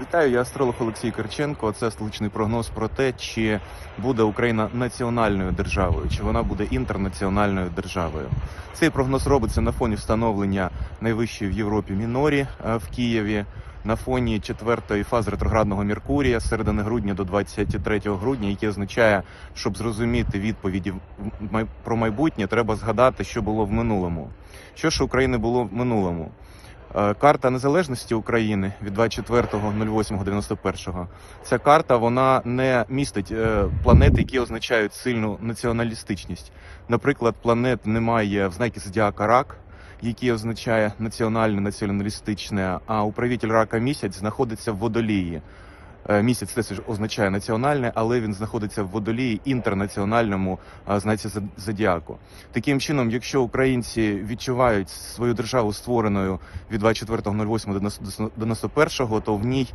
Вітаю, я астролог Олексій Керченко. Це столичний прогноз про те, чи буде Україна національною державою, чи вона буде інтернаціональною державою. Цей прогноз робиться на фоні встановлення найвищої в Європі мінорі е, в Києві. На фоні четвертої фази ретроградного Меркурія з середини грудня до 23 грудня, яке означає, щоб зрозуміти відповіді про майбутнє, треба згадати, що було в минулому. Що ж України було в минулому? Е, Карта незалежності України від 24.08.91. Ця карта вона не містить е, планети, які означають сильну націоналістичність. Наприклад, планет немає в знакі зодіака рак, який означає національне націоналістичне. А управитель рака місяць знаходиться в водолії. Е, Місяць теж означає національне, але він знаходиться в водолії інтернаціональному е, знаці зод- зодіаку. Таким чином, якщо українці відчувають свою державу створеною від 24.08.91, то в ній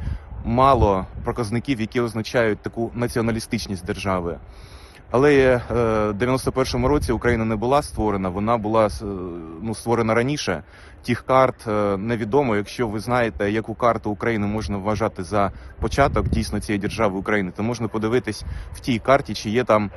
мало показників, які означають таку націоналістичність держави. Але е, в 91-му році Україна не була створена, вона була е, ну, створена раніше. Тих карт е, невідомо. Якщо ви знаєте, яку карту України можна вважати за початок дійсно цієї держави України, то можна подивитись в тій карті, чи є там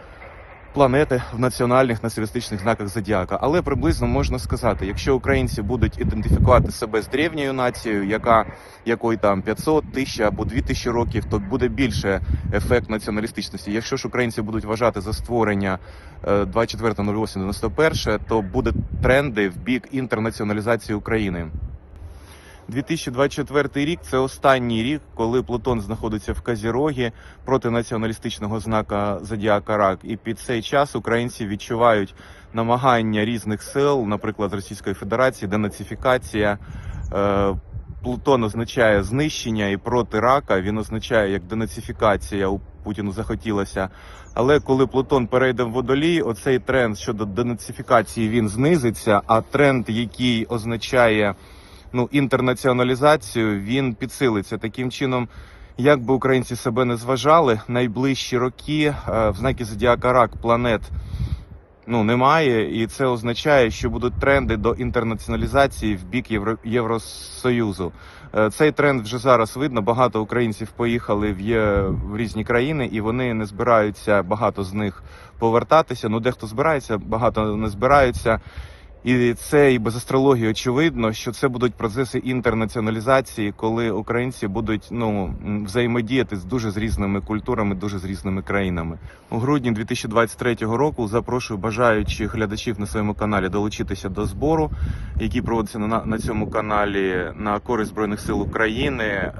планети в національних націоналістичних знаках зодіака. Але приблизно можна сказати, якщо українці будуть ідентифікувати себе з древньою нацією, яка якої там 500, 1000 або 2000 років, то буде більше ефект націоналістичності. Якщо ж українці будуть вважати за створення е, 24.08.91, то буде тренди в бік інтернаціоналізації України. 2024 рік це останній рік, коли Плутон знаходиться в Казірогі проти націоналістичного знака Зодіака Рак. І під цей час українці відчувають намагання різних сил, наприклад, Російської Федерації, денацифікація. Е, Плутон означає знищення і проти рака він означає як денацифікація у Путіну захотілося. Але коли Плутон перейде в водолій, оцей тренд щодо денацифікації він знизиться. А тренд, який означає ну інтернаціоналізацію, він підсилиться таким чином. Як би українці себе не зважали, найближчі роки е, в знакі зодіака рак планет ну немає, і це означає, що будуть тренди до інтернаціоналізації в бік Євро... Євросоюзу. Е, Цей тренд вже зараз видно. Багато українців поїхали в, є... в різні країни, і вони не збираються багато з них повертатися. Ну дехто збирається, багато не збираються. І це і без астрології очевидно, що це будуть процеси інтернаціоналізації, коли українці будуть ну взаємодіяти з дуже з різними культурами, дуже з різними країнами. У грудні 2023 року запрошую бажаючих глядачів на своєму каналі долучитися до збору, який проводиться на, на цьому каналі на користь збройних сил України. Е,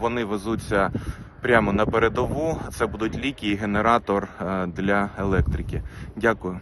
вони везуться прямо на передову. Це будуть ліки і генератор е, для електрики. Дякую.